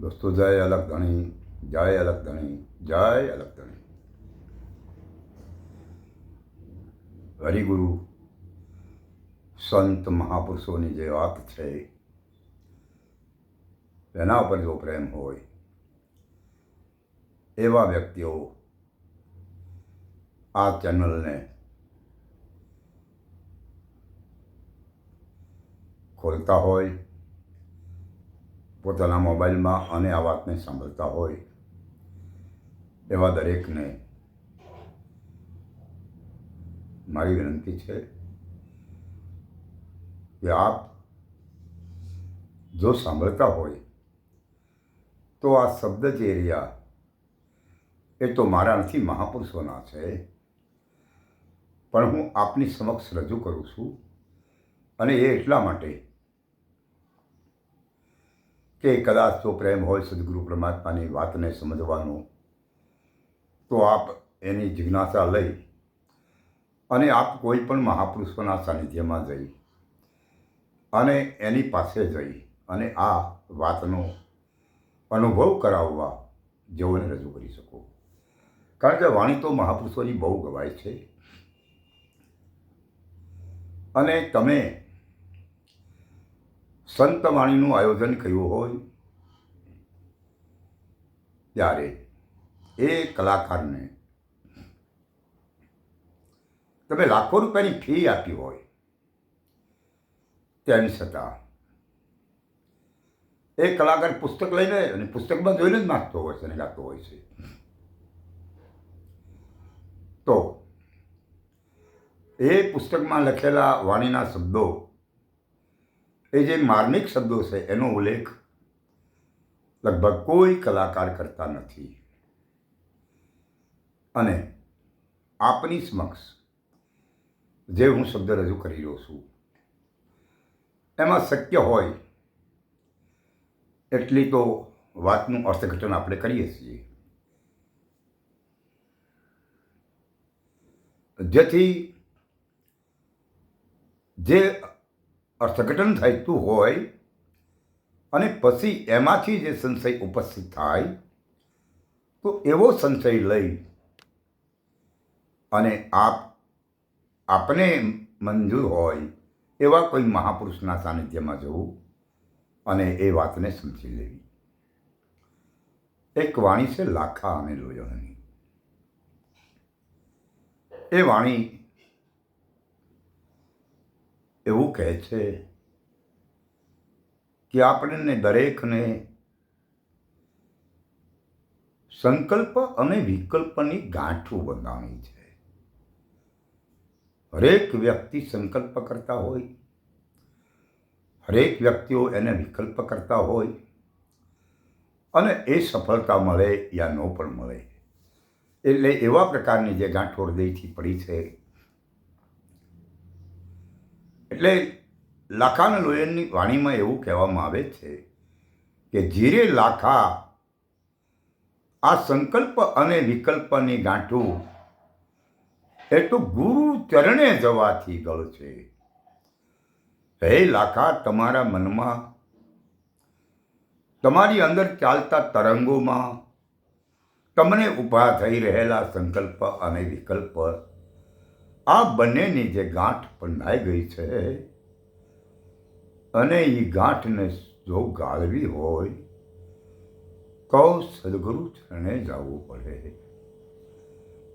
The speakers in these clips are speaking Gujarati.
દોસ્તો, જય અલગ ધણી, જય અલગ ધણી, જય અલગ ધણી. હરિગુરુ, સંત મહાપુરુષોની જે વાત છે, એના ઉપર જો પ્રેમ હોય, એવા વ્યક્તિઓ આ ચેનલને ખોલતા હોય પોતાના મોબાઈલમાં અને આ વાતને સાંભળતા હોય, એવા દરેકને મારી વિનંતી છે કે આપ જો સાંભળતા હોય, તો આ શબ્દ જે રહ્યા, એ તો મારા નથી, મહાપુરુષોના છે. પણ હું આપની સમક્ષ રજૂ કરું છું અને એ એટલા માટે કે કદાચ જો પ્રેમ હોય સદગુરુ પરમાત્માની વાતને સમજવાનો, તો આપ એની જિજ્ઞાસા લઈ અને આપ કોઈ પણ મહાપુરુષોના સાનિધ્યમાં જઈ અને એની પાસે જઈ અને આ વાતનો અનુભવ કરાવવા જેઓને રજૂ કરી શકો. કારણ કે વાણી તો મહાપુરુષોની બહુ ગવાય છે. અને તમે સંત વાણીનું આયોજન કર્યું હોય, ત્યારે એ કલાકારને તમે લાખો રૂપિયાની ફી આપી હોય, તેમ છતાં એ કલાકાર પુસ્તક લઈને અને પુસ્તકમાં જોઈને જ નાખતો હોય છે અને ગાતો હોય છે. તો એ પુસ્તકમાં લખેલા વાણીના શબ્દો એ જે માર્મિક શબ્દો છે, એનો ઉલ્લેખ લગભગ કોઈ કલાકાર કરતા નથી. અને આપની સમક્ષ જે હું શબ્દ રજૂ કરી રહ્યો છું, એમાં શક્ય હોય એટલી તો વાતનું અર્થઘટન આપણે કરીએ છીએ. જેથી જે અર્થઘટન થતું હોય અને પછી એમાંથી જે સંશય ઉપસ્થિત થાય, તો એવો સંશય લઈ અને આપ, આપને મંજૂર હોય એવા કોઈ મહાપુરુષના સાનિધ્યમાં જવું અને એ વાતને સમજી લેવી. એક વાણી છે લાખા અને લોયણની એ વાણી એવું કહે છે કે આપણને દરેકને સંકલ્પ અને વિકલ્પની ગાંઠું બંધાણી છે. હરેક વ્યક્તિ સંકલ્પ કરતા હોય, હરેક વ્યક્તિઓ એને વિકલ્પ કરતા હોય અને એ સફળતા મળે યા ન પણ મળે. એટલે એવા પ્રકારની જે ગાંઠો હૃદયથી પડી છે એટલે લાખાન લોયનની વાણીમાં એવું કહેવામાં આવે છે કે જીરે લાખા, આ સંકલ્પ અને વિકલ્પની ગાંઠું એ તો ગુરુ ચરણે જવાથી ગળ છે. હે લાખા, તમારા મનમાં, તમારી અંદર ચાલતા તરંગોમાં તમને ઊભા થઈ રહેલા સંકલ્પ અને વિકલ્પ આ બંનેની જે ગાંઠ બંધાઈ ગઈ છે, અને એ ગાંઠને જો ગાળવી હોય તો સદગુરુ ચરણે જવું પડે.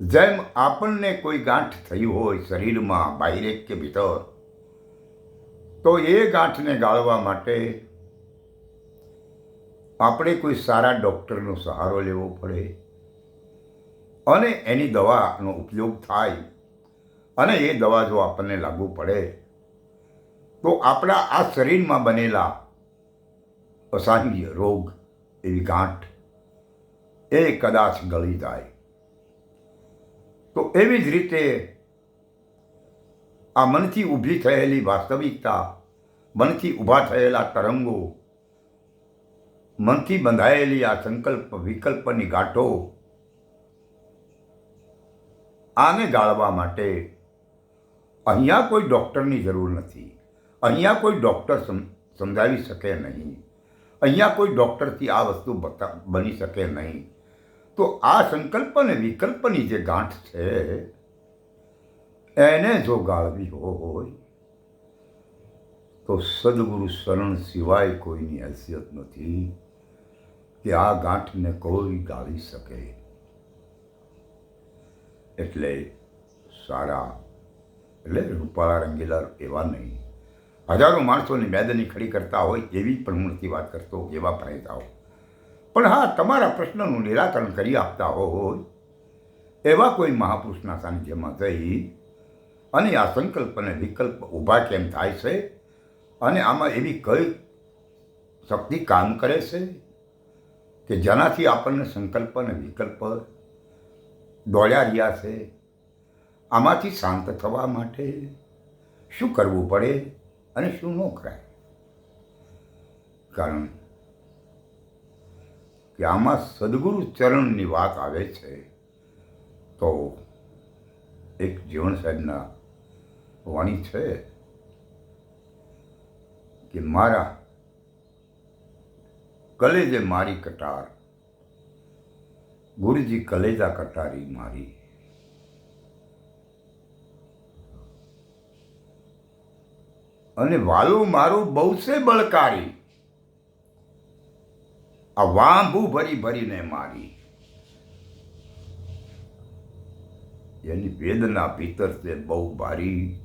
જેમ આપણને કોઈ ગાંઠ થઈ હોય શરીરમાં બાહિરે કે ભીતર, તો એ ગાંઠને ગાળવા માટે આપણે કોઈ સારા ડૉક્ટરનો સહારો લેવો પડે, અને એની દવાનો ઉપયોગ થાય અને એ દવા જો આપણને લાગુ પડે, તો આપણા આ શરીરમાં બનેલા અસાંગ્ય રોગ એવી ગાંઠ એ કદાચ ગળી જાય. તો એવી જ રીતે આ મનથી ઊભી થયેલી વાસ્તવિકતા, મનથી ઊભા થયેલા તરંગો, મનથી બંધાયેલી આ સંકલ્પ, વિકલ્પની ગાંઠો, આને ગાળવા માટે અહીંયા કોઈ ડૉક્ટરની જરૂર નથી. અહીંયા કોઈ ડૉક્ટર સમ, સમજાવી શકે નહીં. અહીંયા કોઈ ડૉક્ટરથી આ વસ્તુ બતા, બની શકે નહીં. તો આ સંકલ્પ અને વિકલ્પની જે ગાંઠ છે, એને જો ગાળવી હોય, તો સદગુરુ શરણ સિવાય કોઈની હેસિયત નથી કે આ ગાંઠને કોઈ ગાળી શકે. એટલે સારા એટલે રૂપાળા રંગીલા એવા નહીં. હજારો માણસોની મેદની ખડી કરતા હોય એવી પણ હું વાત કરતો, એવા પ્રણેતાઓ પણ હા, તમારા પ્રશ્નનું નિરાકરણ કરી આપતા હોય એવા કોઈ મહાપુરુષના સાનિધ્યમાં જઈ અને આ સંકલ્પ અને વિકલ્પ ઊભા કેમ થાય છે અને આમાં એવી કઈ શક્તિ કામ કરે છે કે જેનાથી આપણને સંકલ્પ અને વિકલ્પ દોડ્યા રહ્યા છે? આમાંથી શાંત થવા માટે શું કરવું પડે અને શું ન કરાય? કારણ કે આમાં સદગુરુ ચરણની વાત આવે છે, તો એક જીવણ સાહેબના વાણી છે કે મારા કલેજે મારી કટાર, ગુરુજી કલેજા કટારી મારી અને વાલું મારું બહુ છે બળકારી. આ વાંભું ભરી ભરીને મારી. એની વેદના ભીતર છે બહુ ભારી.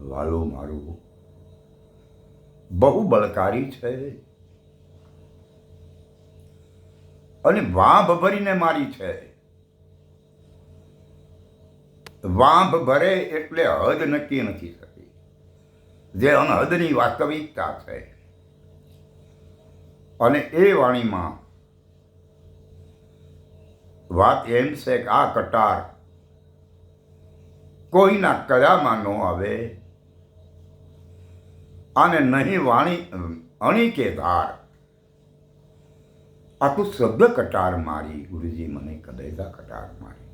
વાલો મારું બહુ બળકારી છે. અને વાંભ ભરીને મારી છે. વાંભ ભરે એટલે હદ નક્કી નથી થતી. જે અનહદની વાસ્તવિકતા છે. અને એ વાણીમાં વાત એમ છે કે આ કટાર કોઈના કયામાં ન આવે અને નહીં વાણી, અણી કે ધાર. આખું શબ્દ કટાર મારી, ગુરુજી મને કદેદા કટાર મારી.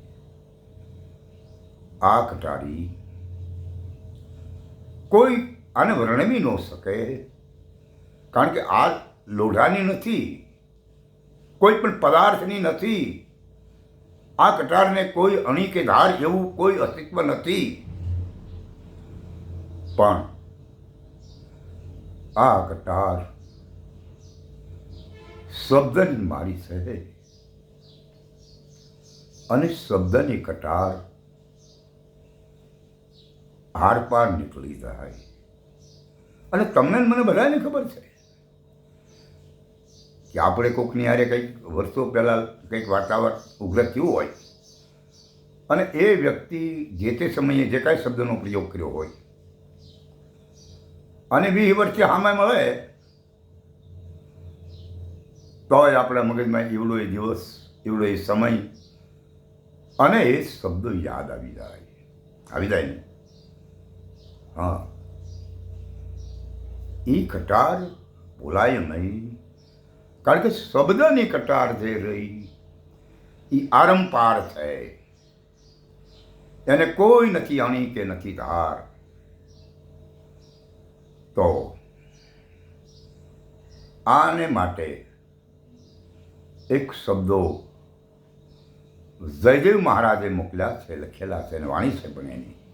આ કટારી કોઈ આને વર્ણવી ન શકે. કારણ કે આ લોઢાની નથી, કોઈ પણ પદાર્થની નથી. આ કટારને કોઈ અણી કે ધાર જેવું કોઈ અસ્તિત્વ નથી. પણ આ કટાર શબ્દની મારી છે. અને શબ્દની કટાર હાર પાર નીકળી જાય. અને તમને મને બધાને ખબર છે કે આપણે કોકની હારે કંઈક વર્ષો પહેલાં કંઈક વાતાવરણ ઉગ્ર થયું હોય અને એ વ્યક્તિ જે તે સમયે જે કાંઈ શબ્દનો પ્રયોગ કર્યો હોય અને વીસ વર્ષે સામે મળે, તોય આપણા મગજમાં એવડો એ દિવસ, એવડો એ સમય અને એ શબ્દો યાદ આવી જાય. આવી જાય ને? હા એ કટાર બોલાય નહીં કારણ કે શબ્દની કટાર જે રહી એ આરંપાર છે એને કોઈ નથી અણી કે નથી ધાર તો આને માટે એક શબ્દો જયદેવ મહારાજે મોકલ્યા છે લખેલા છે અને વાણી છે પણ એની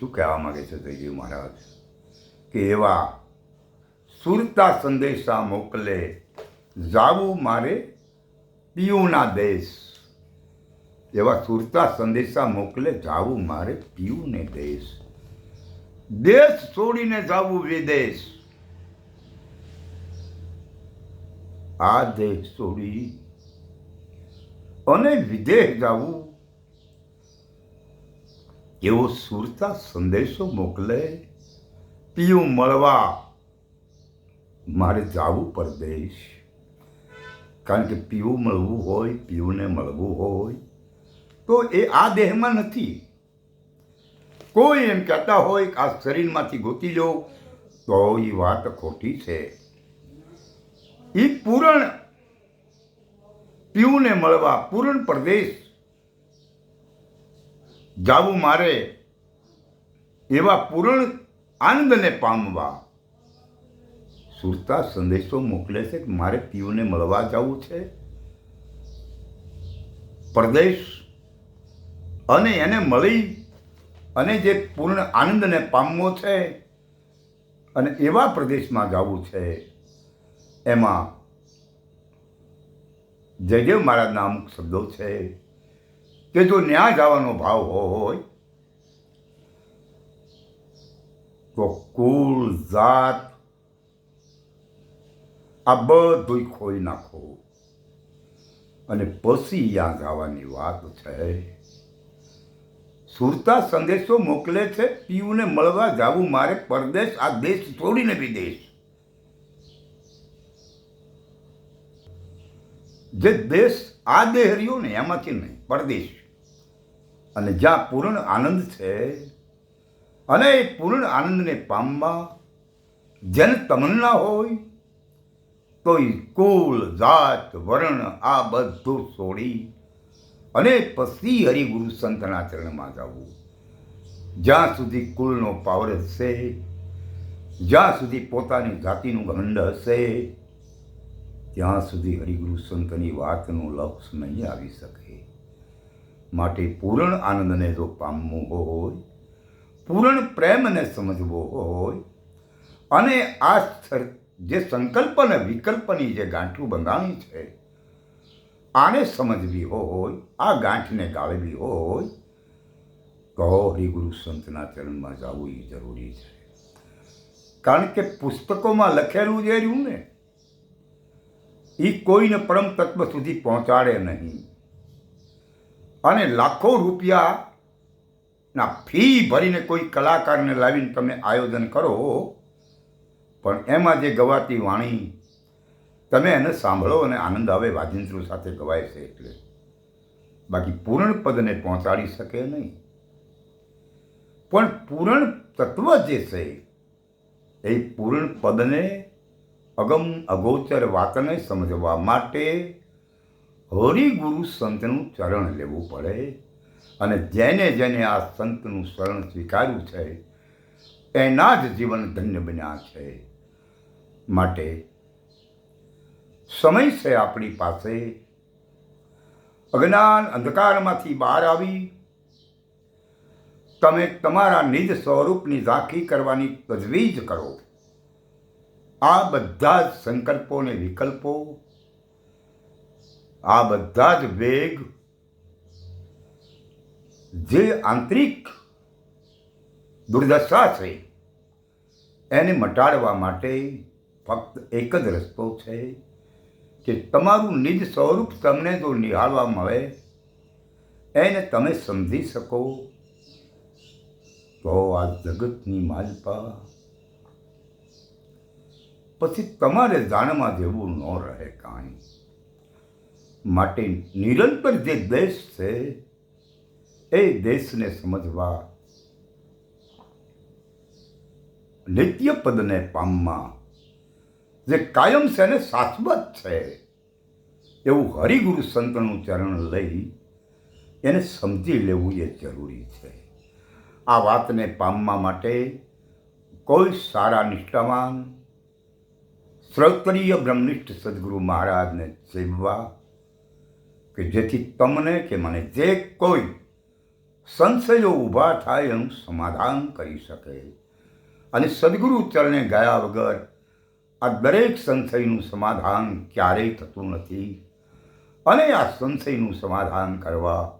શું કહેવા માગે છે જયદેવ મહારાજ? કે એવા સુરતા સંદેશા મોકલે, જાવું મારે પીયુના દેશ. એવા સુરતા સંદેશા મોકલે, જાવું મારે પીયુને દેશ. દેશ છોડીને જાવું વિદેશ આ દેશ છોડી અને વિદેશ જાવું એવો સુરતા સંદેશો મોકલે, પીયું મળવા, મારે જાવું પરદેશ. કારણ કે પીવું મળવું હોય, પીવુંને મળવું હોય, તો એ આ દેહમાં નથી. કોઈ એમ કહેતા હોય કે આ શરીરમાંથી ગોતી લો, તો એ વાત ખોટી છે. એ પૂરણ પીવુંને મળવા, પૂરણ પ્રદેશ જાવું મારે એવા પૂર્ણ આનંદને પામવા. સુરતા સંદેશો મોકલે છે કે મારે પીઓને મળવા જવું છે? પરદેશ અને એને મળી અને જે પૂર્ણ આનંદને પામવો છે અને એવા પ્રદેશમાં જવું છે, એમાં જયદેવ મહારાજના અમુક શબ્દો છે. કે જો ન્યા જવાનો ભાવ હોય, તો કુળ, જાત, આ બધું ખોઈ નાખો. અને પછી યા જવાની વાત છે, સુરતા સંદેશો મોકલે છે પીયુને મળવા જાવું મારે પરદેશ, આ દેશ છોડીને વિદેશ. જે દેશ આ દેહ રહ્યો ને એમાંથી નહીં, પરદેશ. અને જ્યાં પૂર્ણ આનંદ છે, અને એ પૂર્ણ આનંદને પામવા જેને તમન્ના હોય તો એ કુલ જાત વર્ણ આ બધું છોડી અને પછી હરિગુરુ સંતના ચરણમાં જવું. જ્યાં સુધી કુલનો પાવર હશે, જ્યાં સુધી પોતાની જાતિનું ઘંડ હશે, ત્યાં સુધી હરિગુરુ સંતની વાતનું લક્ષ નહીં આવી શકે. માટે પૂરણ આનંદને જો પામવું હોય, પૂરણ પ્રેમને સમજવો હોય, અને આ જે સંકલ્પ અને વિકલ્પની જે ગાંઠું બંધાણી છે, આને સમજવી હોય, આ ગાંઠને ગાળવી હોય તો હરિગુરુ સંતના ચરણમાં જવું એ જરૂરી છે. કારણ કે પુસ્તકોમાં લખેલું જે રહ્યું ને એ કોઈને પરમ તત્વ સુધી પહોંચાડે નહીં. અને લાખો રૂપિયાના ફી ભરીને કોઈ કલાકારને લાવીને તમે આયોજન કરો, પણ એમાં જે ગવાતી વાણી તમે એને સાંભળો અને આનંદ આવે, વાજિંત્રો સાથે ગવાય છે એટલે. બાકી પૂર્ણ પદને પહોંચાડી શકે નહીં. પણ પૂરણ તત્વ જે છે, એ પૂર્ણ પદને અગમ અગોચર વાતને સમજવા માટે હરિગુરુ સંતનું ચરણ લેવું પડે અને જેને જેને આ સંતનું શરણ સ્વીકાર્યું છે, એના જ જીવન ધન્ય બન્યા છે. માટે સમય છે આપણી પાસે. અજ્ઞાન અંધકારમાંથી બહાર આવી, તમે તમારા નિજ સ્વરૂપની ઝાંખી કરવાની તજવીજ કરો. આ બધા જ સંકલ્પો ને વિકલ્પો આ બધા જ વેગ જે આંતરિક દુર્દશા છે, એને મટાડવા માટે ફક્ત એક જ રસ્તો છે કે તમારું નિજ સ્વરૂપ તમને જો નિહાળવા મળે, એને તમે સમજી શકો. તો આ જગતની માલપા. પછી તમારે જાણમાં જેવું ન રહે કાંઈ. માટે નિરંતર જે દેશ છે, એ દેશને સમજવા નિત્ય પદને પામવા જે કાયમ છે અને શાશ્વત છે, એવું હરિગુરુ સંતનું ચરણ લઈ એને સમજી લેવું એ જરૂરી છે. આ વાતને પામવા માટે કોઈ સારા નિષ્ઠાવાન શ્રોત્રીય બ્રહ્મનિષ્ઠ સદગુરુ મહારાજને સેવવા કે જેથી તમને કે મને જે કોઈ સંશયો ઊભા થાય એનું સમાધાન કરી શકે. અને સદગુરુ ચરણે ગયા વગર આ દરેક સંશયનું સમાધાન ક્યારેય થતું નથી. અને આ સંશયનું સમાધાન કરવા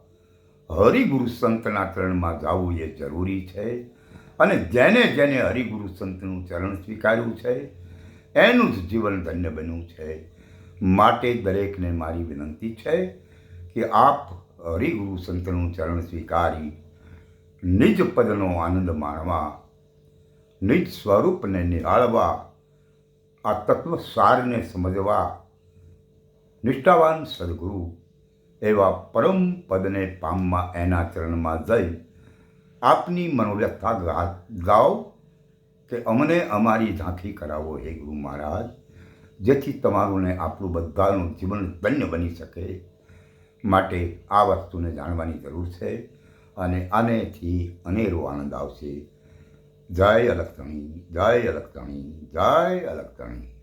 હરિગુરુ સંતના ચરણમાં જવું એ જરૂરી છે. અને જેને જેને હરિગુરુ સંતનું ચરણ સ્વીકાર્યું છે, એનું જ જીવન ધન્ય બન્યું છે. માટે દરેકને મારી વિનંતી છે કે આપ હરિગુરુ સંતનું ચરણ સ્વીકારી, નિજ પદનો આનંદ માણવા, નિજ સ્વરૂપને નિહાળવા, આ તત્વ સારને સમજવા, નિષ્ઠાવાન સદગુરુ, એવા પરમ પદને પામવા એના ચરણમાં જઈ, આપની મનોવ્યથા ગાઓ કે અમને અમારી ઝાંખી કરાવો હે ગુરુ મહારાજ, જેથી તમારું ને આપણું બધાનું જીવન ધન્ય બની શકે. માટે આ વસ્તુને જાણવાની જરૂર છે અને આનેથી અનેરો આનંદ આવશે. જય અલગતણી જય અલગતણી જય અલગતણી